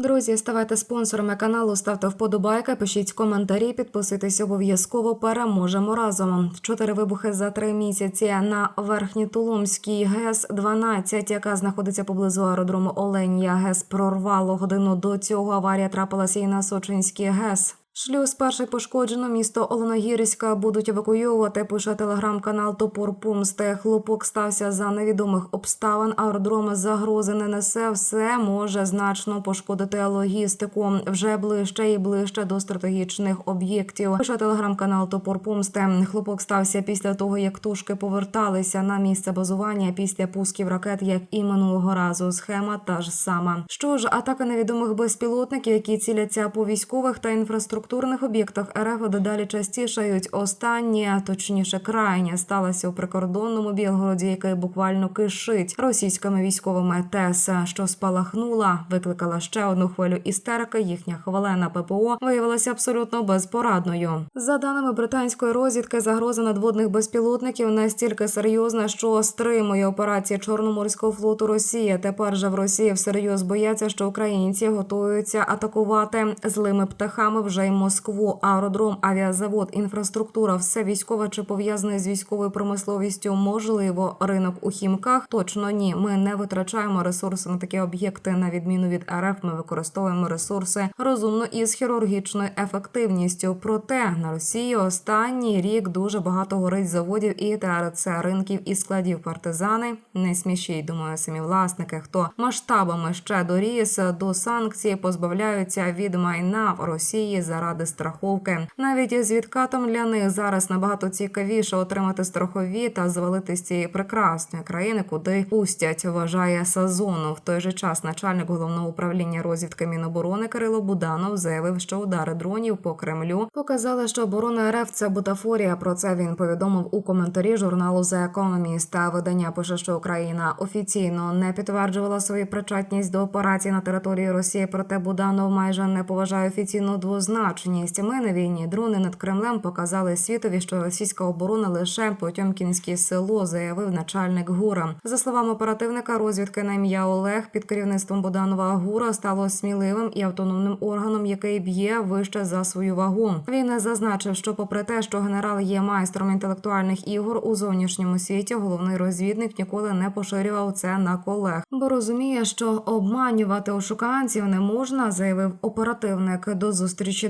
Друзі, ставайте спонсорами каналу, ставте вподобайки, пишіть коментарі, підписуйтесь обов'язково. Переможемо разом. Чотири вибухи за три місяці на Верхнітулумській ГЕС 12 яка знаходиться поблизу аеродрому Оленя. ГЕС прорвало годину до цього. Аварія трапилася і на Сочинській ГЕС. Шлюз перший пошкоджено. Місто Оленогірська будуть евакуювати. Пише телеграм-канал Топор Пумсте. Хлопок стався за невідомих обставин. Аеродром загрози не несе. Все може значно пошкодити логістику. Вже ближче і ближче до стратегічних об'єктів. Пише телеграм-канал Топор Пумсте. Хлопок стався після того, як тушки поверталися на місце базування після пусків ракет, як і минулого разу. Схема та ж сама. Що ж, атака невідомих безпілотників, які ціляться по військових та інфраструктурних об'єктах РФ дедалі частішають. Останнє, точніше, крайнє сталося у прикордонному Білгороді, який буквально кишить російськими військовими ТЕС, що спалахнула, викликала ще одну хвилю істерики. Їхня хвалена ППО виявилася абсолютно безпорадною. За даними британської розвідки, загроза надводних безпілотників настільки серйозна, що стримує операції Чорноморського флоту Росії. Тепер же в Росії всерйоз бояться, що українці готуються атакувати злими птахами вже й Москву. Аеродром, авіазавод, інфраструктура, все військове чи пов'язане з військовою промисловістю. Можливо, ринок у хімках точно ні. Ми не витрачаємо ресурси на такі об'єкти. На відміну від РФ, ми використовуємо ресурси розумно і з хірургічною ефективністю. Проте на Росії останній рік дуже багато горить заводів і ТРЦ ринків і складів партизани. Не смішіть, думаю, самі власники, хто масштабами ще доріс до санкцій, позбавляються від майна в Росії заради страховки. Навіть з відкатом для них зараз набагато цікавіше отримати страхові та звалити з цієї прекрасної країни, куди пустять. Вважає Сазону. В той же час начальник головного управління розвідки Міноборони Кирило Буданов заявив, що удари дронів по Кремлю показали, що оборона РФ це бутафорія. Про це він повідомив у коментарі журналу The Economist. Та видання пише, що Україна офіційно не підтверджувала свою причетність до операцій на території Росії. Проте Буданов майже не поважає офіційну двозначність. Ми на війні дрони над Кремлем показали світові, що російська оборона лише Потьомкінське село, заявив начальник ГУРа. За словами оперативника розвідки на ім'я Олег, під керівництвом Буданова ГУРа стало сміливим і автономним органом, який б'є вище за свою вагу. Він зазначив, що, попри те, що генерал є майстром інтелектуальних ігор у зовнішньому світі, головний розвідник ніколи не поширював це на колег, бо розуміє, що обманювати ошуканців не можна, заявив оперативник. До зустрічі,